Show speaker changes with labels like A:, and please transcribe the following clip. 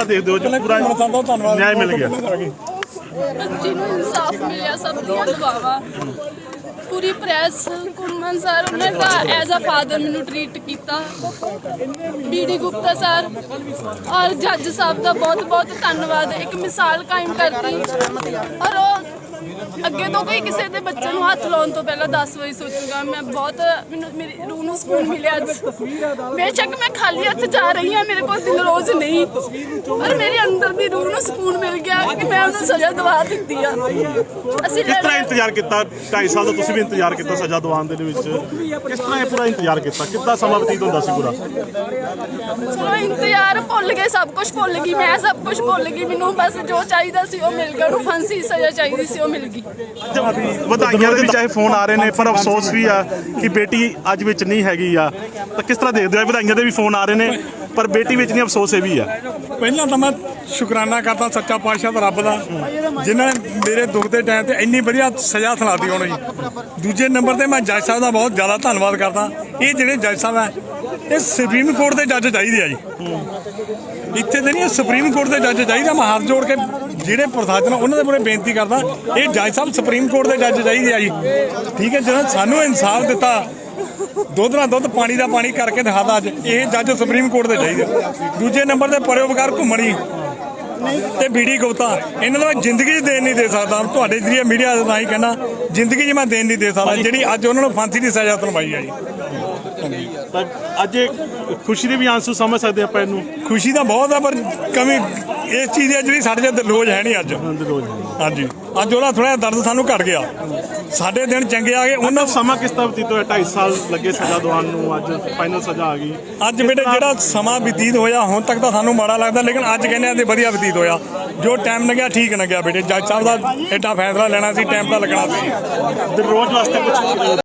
A: ਤਰ੍ਹਾਂ ਦੇਖਦੇ ਹੋ ਜੀ ਪੂਰਾ ਨਿਆਂ ਮਿਲ ਗਿਆ।
B: ਬੱਚੀ ਨੂੰ ਇਨਸਾਫ ਮਿਲਿਆ ਸਭ ਦੀਆਂ ਦੁਆਵਾਂ। ਪੂਰੀ ਪ੍ਰੈਸ ਕੁਮਨ ਸਰ ਉਹਨੇ ਤਾਂ ਐਜ਼ ਅ ਫਾਦਰ ਮੈਨੂੰ ਟ੍ਰੀਟ ਕੀਤਾ। ਬੀਡੀ ਗੁਪਤਾ ਸਰ ਔਰ ਜੱਜ ਸਾਹਿਬ ਦਾ ਬਹੁਤ ਬਹੁਤ ਧੰਨਵਾਦ। ਇੱਕ ਮਿਸਾਲ ਕਾਇਮ ਕਰਤੀ ਔਰ ਉਹ ਅੱਗੇ ਤੋਂ ਕੋਈ ਕਿਸੇ ਦੇ ਬੱਚੇ ਨੂੰ ਹੱਥ ਲਾਉਣ ਤੋਂ ਪਹਿਲਾਂ 10 ਵਾਰੀ ਸੋਚੂਗਾ। ਮੈਂ ਬਹੁਤ, ਮੈਨੂੰ ਮੇਰੀ ਰੂਹ ਨੂੰ ਸਕੂਨ ਮਿਲਿਆ ਅੱਜ। ਬੇਸ਼ੱਕ ਮੈਂ ਖਾਲੀ ਹੱਥ ਜਾ ਰਹੀ ਹਾਂ, ਮੇਰੇ ਕੋਲ ਦਿਨ ਰੋਜ਼ ਨਹੀਂ। ਪਰ ਮੇਰੇ ਅੰਦਰ ਦੀ ਰੂਹ ਨੂੰ ਸਕੂਨ ਮਿਲ ਗਿਆ। ਉਹਨੂੰ ਸਜ਼ਾ ਦਵਾ ਦਿੱਤੀ ਆ। ਅਸੀਂ
A: ਕਿਸ ਤਰ੍ਹਾਂ ਇੰਤਜ਼ਾਰ ਕੀਤਾ? 2.5 ਸਾਲ ਦਾ ਤੁਸੀਂ ਵੀ ਇੰਤਜ਼ਾਰ ਕੀਤਾ ਸਜ਼ਾ ਦਿਵਾਉਣ ਦੇ ਵਿੱਚ? ਕਿਸ ਤਰ੍ਹਾਂ ਇਹ ਪੂਰਾ ਇੰਤਜ਼ਾਰ ਕੀਤਾ? ਕਿੱਦਾਂ ਸਮਾਂ ਬਤੀਤ ਹੁੰਦਾ ਸੀ ਪੂਰਾ?
B: ਚਲੋ ਇੰਤਜ਼ਾਰ ਭੁੱਲ ਗਏ ਸਭ ਕੁਝ ਭੁੱਲ ਗਈ ਮੈਂ ਸਭ ਕੁਝ ਭੁੱਲ ਗਈ ਮੈਨੂੰ ਬਸ ਜੋ ਚਾਹੀਦਾ ਸੀ ਉਹ ਮਿਲ ਗਿਆ ਉਹਨੂੰ ਫਾਂਸੀ ਦੀ ਸਜ਼ਾ ਚਾਹੀਦੀ ਸੀ ਉਹ ਮਿਲ ਗਈ।
A: ਵਧਾਈਆਂ ਦੇ ਵੀ ਚਾਹੇ ਫੋਨ ਆ ਰਹੇ ਨੇ ਪਰ ਅਫਸੋਸ ਵੀ ਆ ਕਿ ਬੇਟੀ ਅੱਜ ਵਿੱਚ ਨਹੀਂ ਹੈਗੀ ਆ। ਤਾਂ ਕਿਸ ਤਰ੍ਹਾਂ ਦੇਖਦੇ ਹੋ? ਵਧਾਈਆਂ ਦੇ ਵੀ ਫੋਨ ਆ ਰਹੇ ਨੇ ਪਰ ਬੇਟੀ ਵਿੱਚ ਨਹੀਂ ਅਫਸੋਸ ਇਹ ਵੀ ਆ।
C: ਪਹਿਲਾਂ ਤਾਂ ਮੈਂ ਸ਼ੁਕਰਾਨਾ ਕਰਦਾ ਸੱਚਾ ਪਾਤਸ਼ਾਹ ਦਾ ਰੱਬ ਦਾ। ਜਿਨ੍ਹਾਂ ਨੇ ਮੇਰੇ ਦੁੱਖ ਦੇ ਟਾਈਮ ਤੇ ਇੰਨੀ ਵਧੀਆ ਸਜ਼ਾ ਸੁਣਾਤੀ ਉਹਨੂੰ ਜੀ ਦੂਜੇ ਨੰਬਰ ਤੇ ਮੈਂ ਜੱਜ ਸਾਹਿਬ ਦਾ ਬਹੁਤ ਜ਼ਿਆਦਾ ਧੰਨਵਾਦ ਕਰਦਾ। ਇਹ ਜਿਹੜੇ ਜੱਜ ਸਾਹਿਬ ਹੈ ਇਹ ਸੁਪਰੀਮ ਕੋਰਟ ਦੇ ਜੱਜ ਚਾਹੀਦੇ ਆ ਜੀ। ਇੱਥੇ ਤੇ ਨਹੀਂ ਸੁਪਰੀਮ ਕੋਰਟ ਦੇ ਜੱਜ ਚਾਹੀਦਾ ਮੈਂ ਹੱਥ ਜੋੜ ਕੇ ਜਿਹੜੇ ਪ੍ਰਸ਼ਾਸਨ ਉਹਨਾਂ ਦੇ ਮੂਹਰੇ ਬੇਨਤੀ ਕਰਦਾ, ਇਹ ਜੱਜ ਸਾਹਿਬ ਸੁਪਰੀਮ ਕੋਰਟ ਦੇ ਜੱਜ ਚਾਹੀਦੇ ਆ ਜੀ। ਠੀਕ ਹੈ ਜਦੋਂ ਸਾਨੂੰ ਇਨਸਾਫ ਦਿੱਤਾ, ਦੁੱਧ ਨਾਲ ਦੁੱਧ, ਪਾਣੀ ਦਾ ਪਾਣੀ ਕਰਕੇ ਦਿਖਾਦਾ ਅੱਜ, ਇਹ ਜੱਜ ਸੁਪਰੀਮ ਕੋਰਟ ਦੇ ਚਾਹੀਦੇ ਦੂਜੇ ਨੰਬਰ ਤੇ ਪਰੋਪਕਾਰ ਘੁੰਮਣੀ। ਤੇ ਬੀੜੀ ਗੁਪਤਾ ਇਹਨਾਂ ਦਾ ਮੈਂ ਜ਼ਿੰਦਗੀ 'ਚ ਦੇਣ ਨਹੀਂ ਦੇ ਸਕਦਾ। ਤੁਹਾਡੇ ਜਰੀਏ ਮੀਡੀਆ ਦਾ ਹੀ ਕਹਿਣਾ ਜ਼ਿੰਦਗੀ 'ਚ ਮੈਂ ਦੇਣ ਨਹੀਂ ਦੇ ਸਕਦਾ। ਜਿਹੜੀ ਅੱਜ ਉਹਨਾਂ ਨੂੰ ਫਾਂਸੀ ਦੀ ਸਜ਼ਾ ਸੁਣਵਾਈ ਆ ਜੀ।
A: ਅੱਜ ਇਹ ਖੁਸ਼ੀ ਦੇ ਵੀ ਆਂਸੂ ਸਮਝ ਸਕਦੇ ਆਪਾਂ ਇਹਨੂੰ।
C: ਖੁਸ਼ੀ ਤਾਂ ਬਹੁਤ ਆ ਪਰ ਕਮੀ ਇਸ ਚੀਜ਼ ਦੀ ਜਿਹੜੀ ਸਾਡੇ ਤੇ ਲੋਜ ਹੈ ਨਹੀਂ ਅੱਜ। ਹਾਂਜੀ। ਅੱਜ ਉਹਦਾ ਥੋੜਾ ਦਰਦ ਸਾਨੂੰ ਘਟ ਗਿਆ। ਸਾਡੇ ਦਿਨ ਚੰਗੇ ਆ ਗਏ
A: ਉਹਨਾਂ ਸਮਾਂ ਕਿਸ ਤਰ੍ਹਾਂ ਬਤੀਤ ਹੋਇਆ? 2.5 ਸਾਲ ਲੱਗੇ ਸਜ਼ਾ ਦਿਵਾਉਣ ਨੂੰ ਅੱਜ ਫਾਈਨਲ ਸਜ਼ਾ ਆ ਗਈ।
C: ਅੱਜ ਬੇਟੇ ਜਿਹੜਾ ਸਮਾਂ ਬਤੀਤ ਹੋਇਆ ਹੁਣ ਤੱਕ ਤਾਂ ਸਾਨੂੰ ਮਾੜਾ ਲੱਗਦਾ ਲੇਕਿਨ ਅੱਜ ਕਹਿੰਦੇ ਆ ਤੇ ਵਧੀਆ ਬਤੀਤ ਹੋਇਆ। ਜੋ ਟਾਈਮ ਲੱਗਿਆ ਠੀਕ ਲੱਗਿਆ ਬੇਟੇ। ਜੱਜ ਸਾਹਿਬ ਦਾ ਐਡਾ ਫੈਸਲਾ ਲੈਣਾ ਸੀ ਟਾਈਮ ਤਾਂ ਲੱਗਣਾ ਸੀ।
A: ਦਿਨ ਰੋਜ਼ ਵਾਸਤੇ ਕੁਝ